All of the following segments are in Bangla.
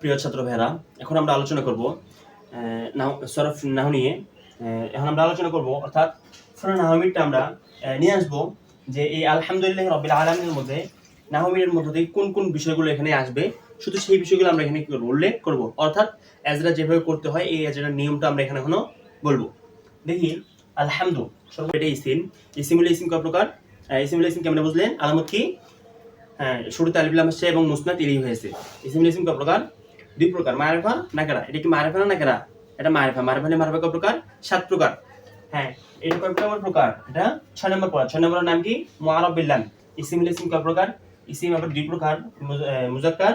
প্রিয় ছাত্র ভাইরা এখন আমরা আলোচনা করব সরফ নাহু নিয়ে। এখন আমরা আলোচনা করব, অর্থাৎ সুরা নাহমিরটা আমরা নিয়ে আসব যে এই আলহামদুলিল্লাহ রবিল আলমের মধ্যে নাহমিরের মধ্যে দিয়ে কোন কোন বিষয়গুলো এখানে আসবে, শুধু সেই বিষয়গুলো আমরা এখানে কি করব, উল্লেখ করব। অর্থাৎ এজরা যেভাবে করতে হয়, এই এজরার নিয়মটা আমরা এখানে এখনও বলব। দেখি, আলহামদু সর্ব এটা ইসিম। ইসিমুল ইসিম কয় প্রকার? ইসিমুল ইসিম কেমন বুঝলেন? আলামত কি? হ্যাঁ শুরুতে আলিফলাম আসছে এবং মুসনাদ ইলি হয়েছে। ইসিমুল ইসিম কয় প্রকার? দুই প্রকার মারেফা নাকেরা। এটা কি মারেফা না নাকেরা? এটা মারেফা মারেফা হলে মারেফা প্রকার? সাত প্রকার। হ্যাঁ এটা কয় নম্বর প্রকার? এটা ছয় নম্বর প্রকার ছয় নম্বর নাম কি? মুআরব বিল্লাম ইসিমুল ইসিম কয় প্রকার? ইসিম আবার দুই প্রকার। মুজাক্কার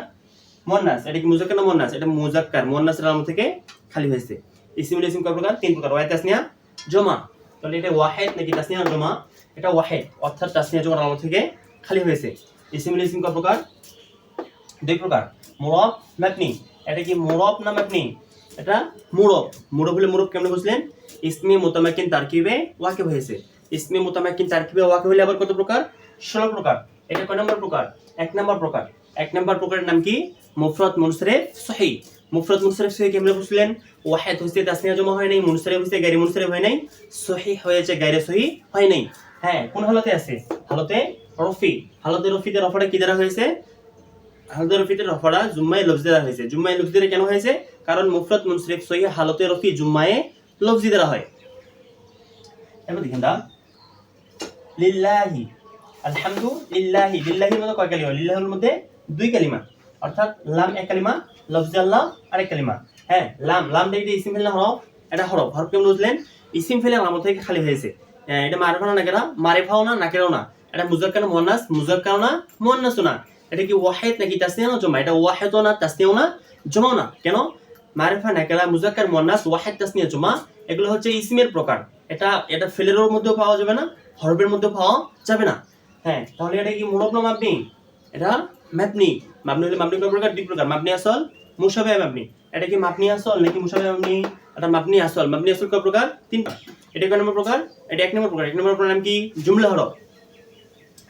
মুয়ান্নাস এটা কি মুজাক্কার না মুয়ান্নাস এটা মুজাক্কার। মুয়ান্নাসের নাম থেকে খালি হয়েছে। ইসিমুল ইসিম কয় প্রকার? তিন প্রকার। ওয়াহিদ তাসনিয়া, জমা। তাহলে এটা ওয়াহিদ নাকি তাসনিয়া জমা? এটা ওয়াহিদ। অর্থাৎ তাসনিয়া, জমার নাম থেকে খালি হয়েছে। ইসিমুল ইসিম কয় প্রকার? দুই প্রকার। মুরব মাবনি এটা কি মুরব না মাবনি? এটা মুরব। মুরব হলে মুরব কেমন বুঝলেন? ইসমি মুতামাকিন তারকিবে ওয়াকিব হয়েছে। ইসমি মুতামাকিন তারকিবে ওয়াকিব হলে আবার কত প্রকার? ষোলো প্রকার। এটা কয় নম্বর প্রকার? এক নম্বর প্রকার। এক নম্বর প্রকারের নাম কি? মুফরত মুনসরিফ সহি মুফরত মুনসরিফ সহি কেমন বুঝলেন? ওয়াহিদ হইছে, তাসনিয়া জমা হয় নাই, মুনসরিফ হইছে, গায়রে মুনসরিফ হয় নাই সহি হয়েছে, গায়রে সহি হয় নাই। হ্যাঁ কোন হালতে আছে? হালতে রফি। হালতে রফিতে রফাটা কি দ্বারা হয়েছে? হালতে রফিতে রফাটা জুম্মায়ে লফজি দ্বারা হয়েছে। জুম্মায়ে লফজি দ্বারা কেন হয়েছে? কারণ মুফরত মুনসরিফ সহি হালতে রফি জুম্মায়ে লফজি দ্বারা হয়। এবার দেখেন দা লিল্লাহি আলহামদু লিল্লাহি। লিল্লাহির মধ্যে কয় কালিমা? লিল্লাহির মধ্যে দুই কালিমা। অর্থাৎ লাম এক কালিমা লফজি আল্লাহ আরেক কালিমা। হ্যাঁ লাম। লাম দেখতে ইসিম ফেলে হরফ? এটা হরফ। হরফ কেমন বুঝলেন? ইসিম ফেলে নাম থেকে খালি হয়েছে। হ্যাঁ, এটা মারেফা না নাকেরা? মারেফাও না নাকেরাও না। এটা মুজাক্কার মুয়ান্নাস মুজাক্কার না মুয়ান্নাসও না। এটা কি ওয়াহেদ নাকি তাসনিয়া না জমা? এটা ওয়াহিদও না তাসনিয়াও না জমাও না? কেন? মারেফা নাকেরা মুজাক্কার, মুয়ান্নাস, ওয়াহেদ, তাসনিয়া, জমা, এগুলো হচ্ছে ইসিমের প্রকার। এটা এটা ফেলেরও মধ্যেও পাওয়া যাবে না, হরফের মধ্যেও পাওয়া যাবে না। হ্যাঁ তাহলে এটা কি মুরব না মাপনি এটা মাপনি মাপনি হলে মাপনি কয় প্রকার? দুই প্রকার। মাপনি আসল মুসাবে মাপনি এটা কি মাপনি আসল নাকি মুসাবে মাপনি এটা মাপনি আসল। মাপনি আসল কয় প্রকার? তিন এটা কয় নম্বর প্রকার? এটা এক নম্বর প্রকার। এক নম্বর প্রকার নাম কি? জুমলা হরফ।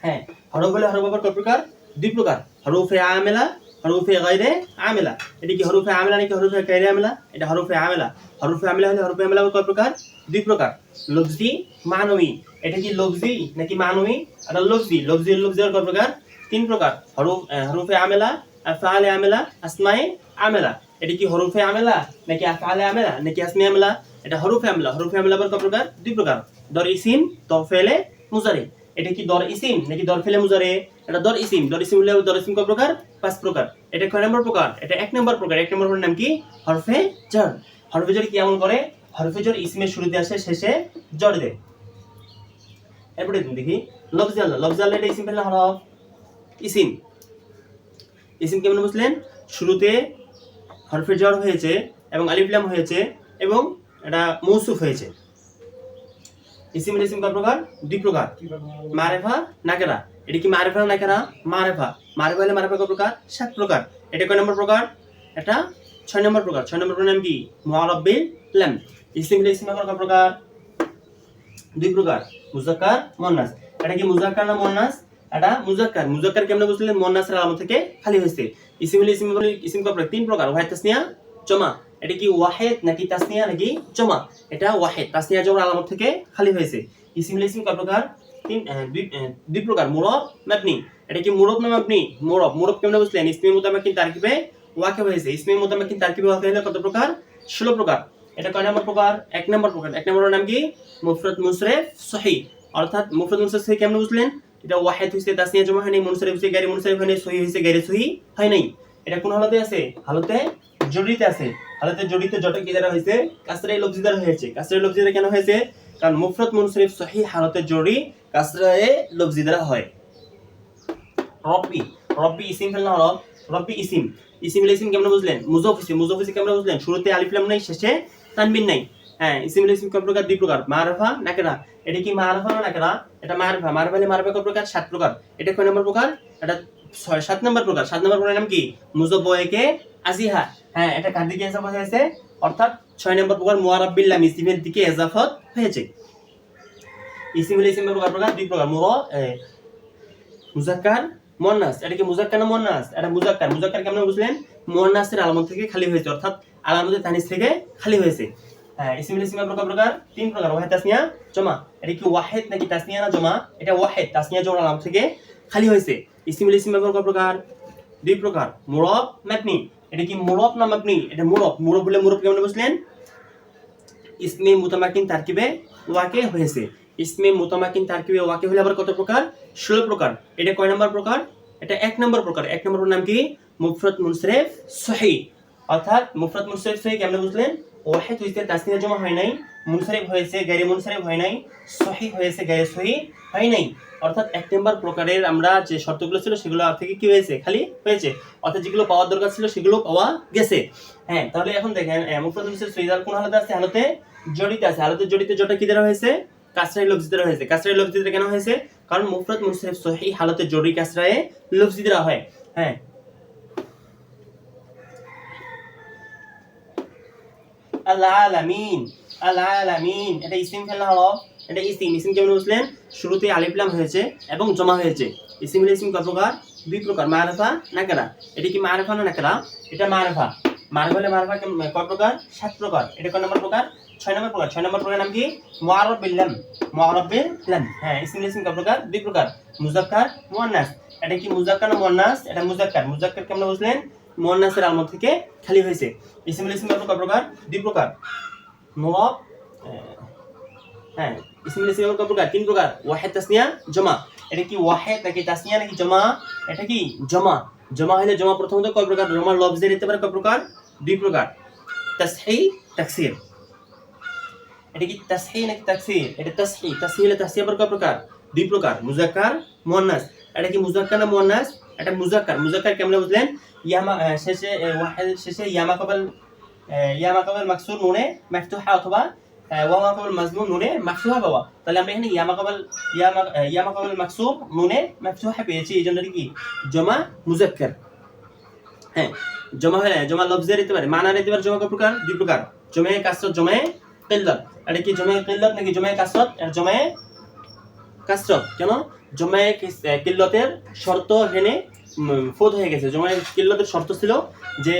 হ্যাঁ হরফ হলে হরফ কয় প্রকার? দুই প্রকার, হরফে আমেলা, হরফে গায়রে আমেলা। এটা কি হরফে আমেলা নাকি হরফে গায়রে আমেলা? এটা হরফে আমেলা। হরফে আমেলা হলে হরফে আমেলা কয় প্রকার? দুই প্রকার, লফজি মানবী এটা কি লফজি নাকি মানবী এটা লফজি লফজি লফজি আর কয় প্রকার? তিন প্রকার, হরফ হরফে আমেলা আফআলে আমেলা, আসমায়ে আমেলা। এটা কি হরফে আমেলা নাকি আফআলে আমেলা নাকি আসমায়ে আমেলা? এটা হরফে আমেলা হরফে আমেলা কয় প্রকার? দুই প্রকার। দর ইসিম দর ফেলে মুজারি এটা কি দর ইসিম নাকি দর ফেলে মুজারে? এটা দর ইসিম। দর ইসিম হলে দর ইসিম কয় প্রকার? পাঁচ প্রকার। এটা কয় নম্বর প্রকার? এটা এক নম্বর প্রকার। এক নম্বর নাম কি? হরফে জর। হরফে জর কি এমন করে? হরফে জর ইসমের শুরুতে আসে, শেষে জর দেয়। এরপরে দেখি। লফজ আল্লাহ। এটা ইসিম ফেলে হরফ? ইসিম। ইসিম কেমন বুঝলেন? শুরুতে হরফে জর হয়েছে এবং আলিফলাম হয়েছে এবং এটা মৌসুফ হয়েছে। ইসিম ইসিম কয় প্রকার? দুই প্রকার। মারেফা, নাকেরা। এটা কি মারেফা নাকেরা? মারেফা। মারেফা হলে মারেফা কয় প্রকার? সাত প্রকার। এটা কয় নম্বর প্রকার? এটা ছয় নম্বর প্রকার। ছয় নম্বর নাম কি? মুআরাব্বিল লাম। ইসিম কয় প্রকার? দুই প্রকার। মুজাক্কার মুয়ান্নাস এটা কি মুজাক্কার না মুয়ান্নাস এটা মুজাক্কার। মুজাক্কার কেমনে বুঝলেন? মুয়ান্নাসের আলামত থেকে খালি হয়েছে। ইসিম ইসিম বলে ইসিম কয় প্রকার? তিন প্রকার। ওয়াহিদ তাসনিয়া, জমা। এটা কি ওয়াহিদ নাকি তাসনিয়া নাকি জমা? এটা ওয়াহেদ। তাসনিয়া জমার আলামত থেকে খালি হয়েছে। ইসিম ইসিম কয় প্রকার তিন দুই প্রকার। মুরব, মাবনি। এটা কি মুরব না মাবনি? মুরব। মুরব কেমনে বুঝলেন? ইসমি মুতামাকিন তারকিবে ওয়াকে হয়েছে। ইসমি মুতামাকিন তারকিবে ওয়াকে হলে কত প্রকার? ষোলো প্রকার। এটা কয় নম্বর প্রকার? এক নম্বর প্রকার। এক নম্বরের নাম কি? মুফরত মুসরেফ সহি অর্থাৎ মুফরত মুসরেফ সহি কেমন বুঝলেন? এটা ওয়াহিদ হইছে, তাসনিয়া জমা হয়নি, মুনসরিফ হইছে, গায়রে মুনসরিফ হয়নি সহি হইছে, গায়রে সহি হয় নাই এটা কোন হালতে আছে? হালতে জড়িত আছে। হালতে জড়িত জট কি দ্বারা হয়েছে? কাসরাই লফজি দ্বারা হয়েছে। কাসরাই লফজি দ্বারা কেন হয়েছে? কারণ মুফরত মুনসরিফ সহি হালতে জড়ি কাসরায়ে লফজি দ্বারা হয়। রব্বি রব্বি ইসিম ফেলনা হরফ রব্বি ইসিম। ইসিম ইসিম কেমন বুঝলেন? মুজফ ইসিম মুজফ ইসিম কেমন বুঝলেন? শুরুতে আলিফ লাম নাই, শেষে তানবিন নাই। হ্যাঁ ইসিম ইসিম কয় প্রকার? দুই প্রকার। মারফা, নাকেরা। এটা কি মারফা না নাকেরা? এটা মারফা। মারফা হলে মারফা কয় প্রকার? সাত প্রকার। এটা কয় নম্বর প্রকার? এটা ছয়, সাত নম্বর প্রকার। সাত নম্বর প্রকার নাম কি? মুজব্বয়কে আজিহা। হ্যাঁ এটা কার দিকে এজাফত হয়েছে? অর্থাৎ ছয় নম্বর প্রকার মুয়ারাব্বিল্লাম ইসিমের দিকে এজাফত হয়েছে। ইসিম ইসিমের প্রকার প্রকার, দুই প্রকার মুর মুজাক্কার মুয়ান্নাস এটা কি মুজাক্কার না মুয়ান্নাস এটা মুজাক্কার মুজাক্কার কেমন বুঝলেন? মুয়ান্নাসের আলামত থেকে খালি হয়েছে, অর্থাৎ আলামতে তানিস থেকে খালি হয়েছে। হ্যাঁ ইসমিল ইসমিয়া প্রকার প্রকার, তিন প্রকার, ওয়াহিদ, তাসনিয়া, জমা। এটা কি ওয়াহিদ নাকি তাসনিয়া না জমা? এটা ওয়াহিদ, তাসনিয়া, জমা আলামত থেকে খালি হয়েছে। ইসমিল ইসমিয়া প্রকার প্রকার, দুই প্রকার মুরব মাবনি এটা কি মুরব না মাবনি এটা মুরব। মুরব বলে মুরব কেমন বুঝলেন? ইসমে মুতামাকিন তারকিবে ওয়াকে হয়েছে। ইসমে মুতামাকিন তারকিবে ওয়াকে হলে আবার কত প্রকার? ষোলো প্রকার। এটা কয় নম্বর প্রকার? এটা এক নম্বর প্রকার। এক নম্বর নাম কি? মুফরত মুনসরেফ সহি অর্থাৎ মুফরত মুনসরেফ সহি কেমন বুঝলেন? ওয়াহিদ হইতে তাসনিয়া জমা হয় নাই মুনসরেফ হয়েছে গায়ে মুনসরেফ হয় নাই সহি হয়েছে গায়ে সহি হয় নাই। অর্থাৎ এক নম্বর প্রকারের আমরা যে শর্তগুলো ছিল, সেগুলো আর থেকে কি হয়েছে? খালি হয়েছে। অর্থাৎ যেগুলো পাওয়ার দরকার ছিল, সেগুলো পাওয়া গেছে। হ্যাঁ তাহলে এখন দেখেন মুফরত মুনসরেফ সহি তার কোন হালতে আছে? হালতে জড়িত আছে। হালতে জড়িত জটা কি দ্বারা হয়েছে? কাসরাই লফজি দ্বারা হয়েছে। কাসরাই লফজি দ্বারা কেন হয়েছে? কারণ মুফরত মুনসরিফ সহি হালতে জরি কাসরায়ে দ্বারা হয়। হ্যাঁ আল আলামিন আল আলামিন এটা ইসিম ফেলা এটা ইসিম ইসিম কেমন বুঝলেন শুরুতে আলিফ লাম হয়েছে এবং জমা হয়েছে। ইসিম ইসিম কত প্রকার? দুই প্রকার, মারফা, নাকারা। এটা কি মারফা না নাকারা? এটা মারফা। মারফা হলে মারফা কয় প্রকার? সাত প্রকার। এটা কয় নম্বর প্রকার? ছয় নম্বর প্রকার। ছয় নম্বর প্রকার নাম কি? মুআরব বিল্লাম মুআরব বিল্লাম হ্যাঁ ইসম ইসম কয় প্রকার? দুই প্রকার। মুজাক্কার মুয়ান্নাস এটা কি মুজাক্কার না মুয়ান্নাস এটা মুজাক্কার মুজাক্কার কেমন বুঝলেন মুয়ান্নাসের আলমত থেকে খালি হয়েছে। ইসম ইসম কয় প্রকার? দুই প্রকার। মুরাব হ্যাঁ ইসম ইসম কয় প্রকার? তিন প্রকার। ওয়াহিদ, তাসনিয়া, জমা। এটা কি ওয়াহিদ নাকি তাসনিয়া নাকি জমা? এটা কি জমা? জমা হলে জমা প্রথমত কয় প্রকার? জমা লফজের দিতে পারে কয় প্রকার? দুই প্রকার। তাসহি, তাকসির। এটা কি তাসহি নাকি তাকসির? এটা তাসহি। তাসহি হলে তাসহি আবার কয় প্রকার? দুই প্রকার। মুজাক্কার মুয়ান্নাস। এটা কি মুজাক্কার না মুয়ান্নাস? এটা মুজাক্কার মুজাক্কার কেমন বুঝলেন? ইয়ামা শেষে ওয়াহিদ, শেষে ইয়ামা কবল ইয়ামা কবল মাকসুর নুনে, মাফতুহা অথবা ওয়ামা কবল মাজমুম নুনে মাফতুহা পাওয়া। তাহলে আমরা এখানে ইয়ামা কবল, ইয়ামা ইয়ামা কবল মাকসুর নুনে মাফতুহা পেয়েছি, এই জন্য কি? জমা মুজাক্কার। হ্যাঁ জমা হলে, জমা লফজের দিতে পারে মানার দিতে পারে জমা কয় প্রকার? দুই প্রকার। জমে কাসরত, জমে কিল্লত। এটা কি জমে কিল্লত নাকি জমে কাসরত? এটা জমে কাসরত। কেন? জমে কিল্লতের শর্ত হেনে ফোদ হয়ে গেছে। জমে কিল্লতের শর্ত ছিল যে,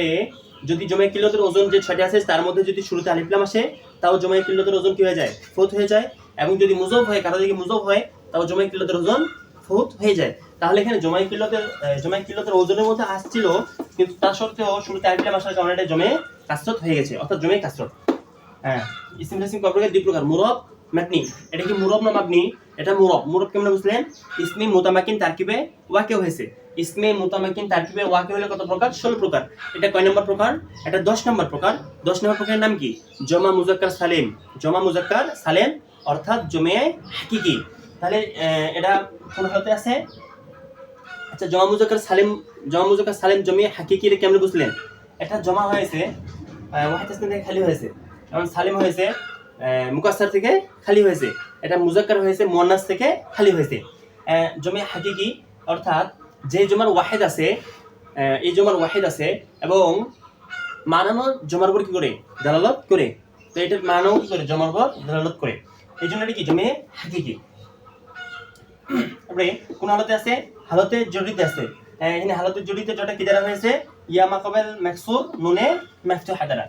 যদি জমে কিল্লতের ওজন যে ছয়টি আছে, তার মধ্যে যদি শুরুতে আলিফলাম আসে, তাও জমে কিল্লতের ওজন কি হয়ে যায়? ফোত হয়ে যায়। এবং যদি মুজব হয় কারও দিকে মুজব হয়, তাও জমে কিল্লতের ওজন ফুত হয়ে যায়। তাহলে এখানে জমাই কিল্লতের জমাই কিল্লতের ওজনের মধ্যে আসছিল, কিন্তু তার সত্ত্বেও শুরুতে আইপিএম আসার কারণে এটা জমে কাসরত হয়ে গেছে। অর্থাৎ জমে কাসরত। হ্যাঁ ইসিম ইসিম কয় দুই প্রকার। মুরব মাবনি এটা কি মুরব না মাবনি এটা মুরব। মুরব কেমন বুঝলেন? ইসমি মুতামাকিন তারকিবে ওয়াকে হয়েছে। ইসমে মুতামাকিন তারকিবে ওয়াকে হলে কত প্রকার? ষোলো প্রকার। এটা কয় নম্বর প্রকার? এটা দশ নম্বর প্রকার। দশ নম্বর প্রকারের নাম কি? জমা মুজাক্কার সালেম। জমা মুজাক্কার সালেম, অর্থাৎ জমে হাকিকি। তাহলে এটা কোন হালতে আছে? আচ্ছা জমা মুজাক্কার সালেম, জমা মুজাক্কার সালেম জমিয়ে হাকিকি কেমনে বুঝলেন? এটা জমা হয়েছে ওয়াহিদ খালি হয়েছে। এবং সালিম হয়েছে আহ, মুকাসসার থেকে খালি হয়েছে। এটা মুজাক্কার হয়েছে মুয়ান্নাস থেকে খালি হয়েছে। জমিয়ে হাকিকি অর্থাৎ যে জমার ওয়াহিদ আছে এই জমার ওয়াহিদ আছে এবং মানানো জমার উপর কি করে? দালালত করে। তো এটা মানানো কি করে? জমার উপর দালালত করে। এই জন্য এটা কি? জমে হাকিকি। তারপরে কোন হালতে আছে? হালতে জড়িত আছে। এখানে হালতে জড়িত যেটা কি দ্বারা হয়েছে? ইয়া মাকাবেল মাকসুর নুনে মাফতুহা দ্বারা।